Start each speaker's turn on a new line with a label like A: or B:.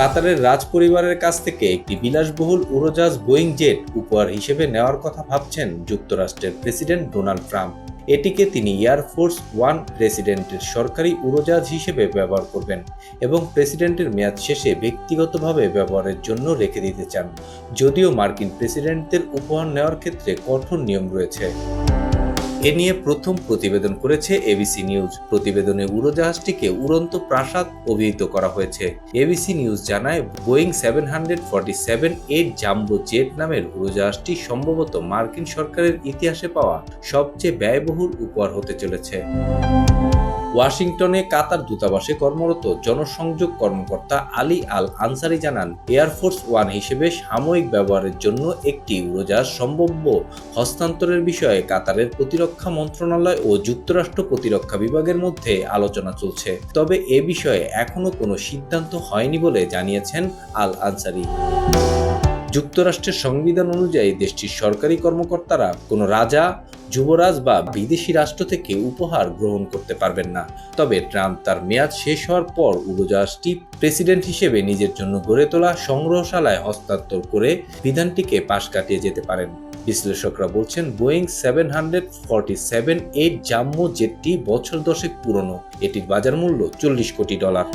A: কাতারের রাজ পরিবারের কাছ থেকে একটি বিলাসবহুল উড়োজাহাজ বোয়িং জেট উপহার হিসেবে নেওয়ার কথা ভাবছেন যুক্তরাষ্ট্রের প্রেসিডেন্ট ডোনাল্ড ট্রাম্প। এটিকে তিনি এয়ারফোর্স ওয়ান প্রেসিডেন্টের সরকারি উড়োজাহাজ হিসেবে ব্যবহার করবেন এবং প্রেসিডেন্টের মেয়াদ শেষে ব্যক্তিগতভাবে ব্যবহারের জন্য রেখে দিতে চান, যদিও মার্কিন প্রেসিডেন্টদের উপহার নেওয়ার ক্ষেত্রে কঠোর নিয়ম রয়েছে। এ নিয়ে প্রথম প্রতিবেদন করেছে এবিসি নিউজ প্রতিবেদনে উড়োজাহাজটিকে উড়ন্ত প্রাসাদ অভিহিত করা হয়েছে। এবিসি নিউজ জানায় Boeing seven hundred forty seven eight jumbo jet নামের উড়োজাহাজটি সম্ভবত মার্কিন সরকারের ইতিহাসে পাওয়া সবচেয়ে ব্যয়বহুল উপহার হতে চলেছে। ওয়াশিংটনে কাতার দূতাবাসে কর্মরত জনসংযোগ কর্মকর্তা আলী আল আনসারি জানান এয়ারফোর্স ওয়ান হিসেবে সাময়িক ব্যবহারের জন্য একটি উড়োজাহাজ সম্ভাব্য হস্তান্তরের বিষয়ে কাতারের প্রতিরক্ষা মন্ত্রণালয় ও যুক্তরাষ্ট্র প্রতিরক্ষা বিভাগের মধ্যে আলোচনা চলছে। তবে এ বিষয়ে এখনও কোনো সিদ্ধান্ত হয়নি বলে জানিয়েছেন আল আনসারি যুক্তরাষ্ট্রের সংবিধান অনুযায়ী দেশটির সরকারি কর্মকর্তারা কোনো রাজা যুবরাজ বা বিদেশি রাষ্ট্র থেকে উপহার গ্রহণ করতে পারবেন না। তবে ট্রাম্প তার মেয়াদ শেষ হওয়ার পর উড়োজাহাজটি প্রেসিডেন্ট হিসেবে নিজের জন্য গড়ে তোলা সংগ্রহশালায় হস্তান্তর করে বিধানটিকে পাশ কাটিয়ে যেতে পারেন। বিশ্লেষকরা বলছেন, Boeing seven hundred forty seven eight jumbo জেটটি বছর দশেক পুরনো। এটির বাজার মূল্য চল্লিশ কোটি ডলার।